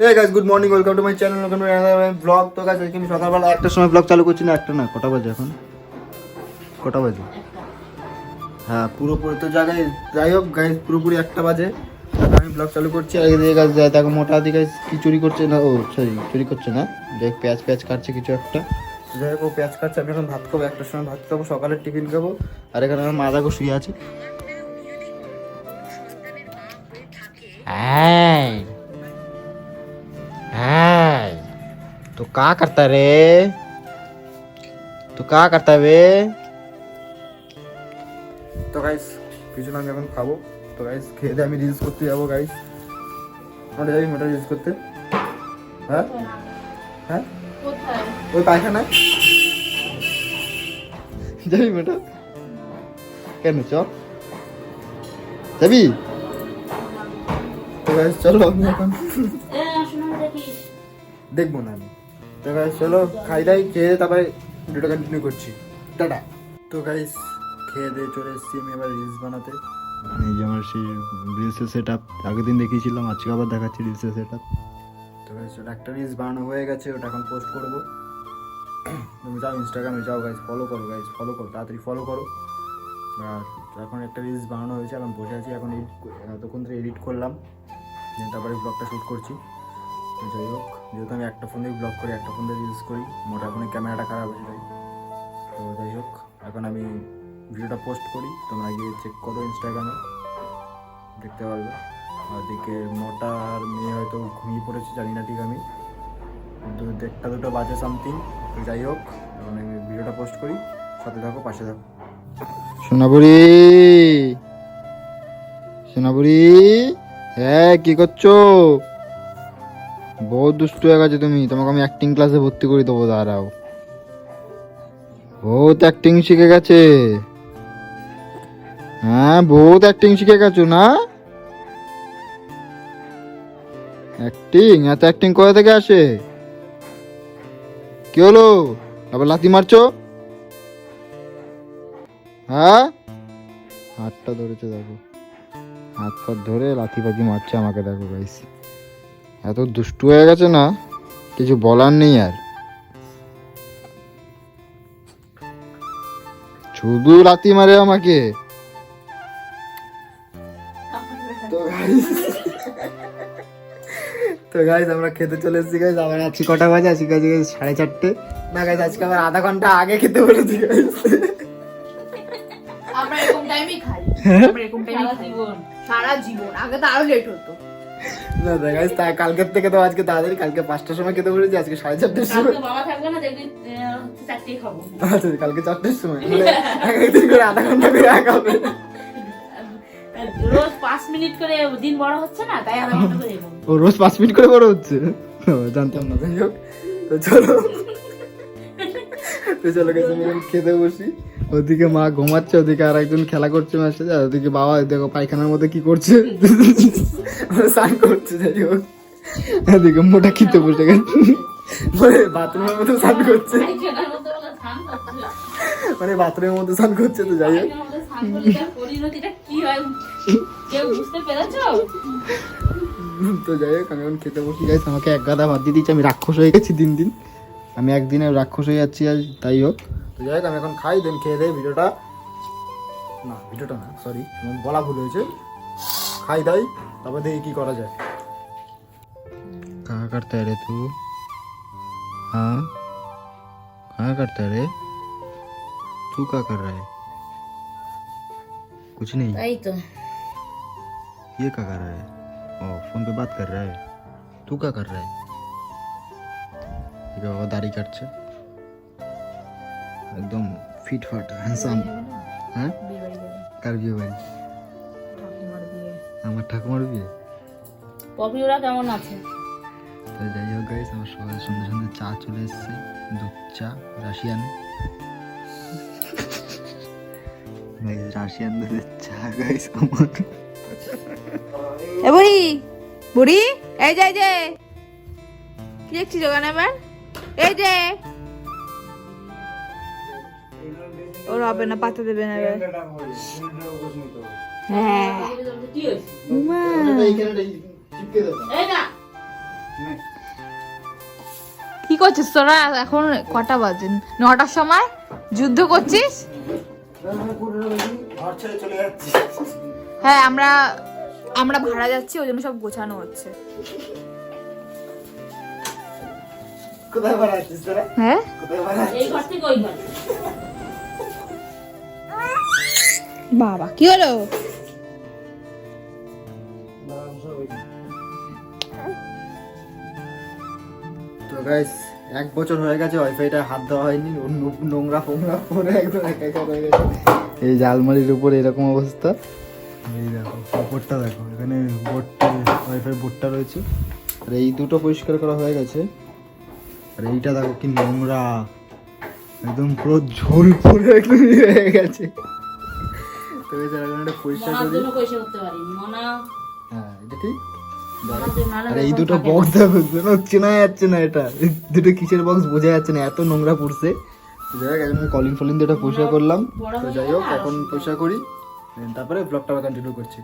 Hey guys good morning welcome to my channel welcome to blog তো guys আজকে আমি সকালবেলা একটা সময় ব্লগ চালু করছি না, একটা না, কটা বাজে এখন? কটা বাজে? হ্যাঁ পুরোপুরি তো জায়গায় যাই হোক গাইস পুরোপুরি একটা বাজে। আমি ব্লগ চালু করছি, আর এদিকে গাছ যায় দেখো, মোটা দিকে কি চুরি করছে না, ও সরি চুরি করছে না। দেখ, পেঁয়াজ পেঁয়াজ কাটছে কিছু একটা। যাই হোক, ও পেঁয়াজ কাটছে, আমি এখন ভাত খাব, একটার সময় ভাত খাব সকালের টিফিন খাব, আর এখানে আমার মা দেখো শুয়ে আছে। हाय तू का करता रे तू का करता बे তো গাইস কিছু না আমি এখন খাবো তো গাইস খেয়ে দিয়ে আমি রিলস করতে যাবো গাইস আমরা যাবি মোটা রিলস করতে হ্যাঁ হ্যাঁ ওই পায়খানায় যাবি মোটা কেন চ যাবি তো গাইস চলো আমি এখন দেখবো না আমি তো গাইস চলো খাই দাই খেয়ে তারপরে ভিডিওটা কন্টিনিউ করছি। টাটা। তো গাইস খেয়ে দিয়ে চলে এসেছি আমি এবার রিলস বানাতে। এই যে আমার সেই রিলসের সেট আপ আগের দিন দেখিয়েছিলাম আজকে আবার দেখাচ্ছি রিলসের সেট আপ তো গাইস ওটা একটা রিলস বানানো হয়ে গেছে ওটা এখন পোস্ট করব। তুমি যাও ইনস্টাগ্রামে যাও গাইস ফলো করো গাইস ফলো করো তাড়াতাড়ি ফলো করো। আর এখন একটা রিলস বানানো হয়েছে এখন বসে আছি এখন এডিট এতক্ষণ ধরে এডিট করলাম। তারপরে ব্লগটা শ্যুট করছি। যাই হোক, যেহেতু আমি একটা ফোন দিয়ে ব্লগ করি, একটা ফোন দিয়ে রিলস করি, মোটা ফোনে ক্যামেরাটা খারাপ হয়ে যায়। তো যাই হোক, এখন আমি ভিডিওটা পোস্ট করি, তোমরা গিয়ে চেক করো ইনস্টাগ্রামে দেখতে পারবে। আর দিকে মোটা আর মেয়ে হয়তো ঘুমিয়ে পড়েছে, জানি না ঠিক আমি। কিন্তু দেড়টা দুটো বাজে সামথিং তো যাই হোক, এখন আমি ভিডিওটা পোস্ট করি, সাথে থাকো, পাশে থাকো। সোনাপুরি সোনাপুরি হ্যাঁ কি করছ? বহুত দুষ্ট হয়ে গেছে তুমি। তোমাকে আমি অ্যাক্টিং ক্লাসে ভর্তি করে দেবো, দাঁড়াও। বহুত অ্যাক্টিং শিখে গেছে। হ্যাঁ বহুত অ্যাক্টিং শিখে গেছো না? অ্যাক্টিং এত অ্যাক্টিং কোথা থেকে আসে? কি হলো? আবার লাথি মারছো? হ্যাঁ? হাতটা ধরেছে, দেখো। হাত ফাত ধরে লাথি ফাতি মারছে আমাকে, দেখো গাইস এত দুষ্টু হয়ে গেছে না কিছু বলার নেই আর। শুধু লাথি মারে আমাকে। তো গাইস আমরা খেতে চলে এসেছি গাইস আবার আজকে কটা বাজে? আজকে গাইস গাইস সাড়ে চারটে। না গাইস আজকে আবার আধা ঘণ্টা আগে খেতে বলেছি গাইস আমরা এরকম টাইমই খাই। আমরা এরকম টাইমই খাই। সারা জীবন। আগে তো আরও লেট হতো। না না গাইস তা কালকের থেকে তো আজকে তাড়াতাড়ি কালকে পাঁচটার সময় খেতে বলেছি আজকে সাড়ে চারটের সময়। বাবা থাকবে না দেখবি চারটেই খাব। আচ্ছা কালকে চারটের সময় মানে এক একদিন করে আধা ঘণ্টা করে এক হবে। রোজ পাঁচ মিনিট করে দিন বড় হচ্ছে না তাই আধা ঘণ্টা করে ও রোজ পাঁচ মিনিট করে বড় হচ্ছে? জানতাম না যাই হোক। তো চলো। তো চলো গেছে খেতে বসি। ওদিকে মা ঘুমাচ্ছে ওদিকে আর একজন খেলা করছে মার সাথে আর ওদিকে বাবা দেখো পায়খানার মধ্যে কি করছে। স্নান করছে যাই হোক। ওদিকে মোটা খেতে বসে গেছে। মানে বাথরুমের মধ্যে স্নান করছে। মানে বাথরুমের মধ্যে স্নান করছে তো যাই হোক। হয়? তো যাই হোক আমি এখন খেতে বসি গাইস আমাকে এক গাদা ভাত দিয়ে দিচ্ছে আমি রাক্ষস হয়ে গেছি দিন দিন। আমি একদিনে রাক্ষস হয়ে যাচ্ছি আজ তাই হোক। তো যাই হোক আমি এখন খাই দেন খেয়ে দেয় ভিডিওটা না ভিডিওটা না সরি বলা ভুল হয়েছে খাই দাই তারপর দেখি কি করা যায় कहाँ करता है रे तू हाँ कहाँ करता है रे तू क्या कर रहा है कुछ नहीं তাই তো ये क्या कर रहा है ओ फोन पे बात कर रहा है तू क्या कर रहा है ঠিক আছে বাবা দাড়ি কাটছে একদম ফিট ফাট হ্যান্ডসাম হ্যাঁ? কার বিয়ে বাড়ি? আমার ঠাকুমার বিয়ে? পপি ওরা কেমন আছে? তো যাই হোক গাইস আমার সকালে সন্ধ্যে সন্ধ্যে চা চলে এসছে দুধ চা রাশিয়ান। রাশিয়ান দুধের চা গাইস আমার। এ বুড়ি বুড়ি এই যে এই যে। কি দেখছিস ওখানে এবার এই যে। ওর হবে না পাতা দেবে না হ্যাঁ। কি করছিস তোরা? এখন কটা বাজে? নটার সময়? যুদ্ধ করছিস? হ্যাঁ আমরা আমরা ভাড়া যাচ্ছি ওই জন্য সব গোছানো হচ্ছে। কোথায় তোরা? হ্যাঁ? কোথায় বাড়াচ্ছিস এই ঘর থেকে ওই ঘর। বাবা, কি হলো? তো গাইস এক বছর হয়ে গেছে ওয়াইফাইটা হাত দেওয়া হয়নি নোংরা ফোংরা পরে একদম একাকার হয়ে গেছে। এই যে আলমারির উপর এরকম অবস্থা। এই দেখো, উপরটা দেখো, এখানে বোর্ডটা ওয়াইফাই বোর্ডটা রয়েছে। আর এই দুটো পরিষ্কার করা হয়ে গেছে। আর এইটা দেখো কি নোংরা, একদম পুরো ঝোল পরে একদম ইয়ে হয়ে গেছে। তো যারা এটা পরিষ্কার করি পয়সা করতে পারিনি মনা হ্যাঁ এটা ঠিক মনার আর এই দুটো বক্স দেখো যেন চেনা যাচ্ছে না এটা। এই দুটো কিসের বক্স বোঝা যাচ্ছে না এত নোংরা পড়ছে। যাই হোক এখন কলিং ফলিং দুটো পয়সা করলাম। তো যাই হোক এখন পয়সা করি। তারপরে ব্লগটা কন্টিনিউ করছি।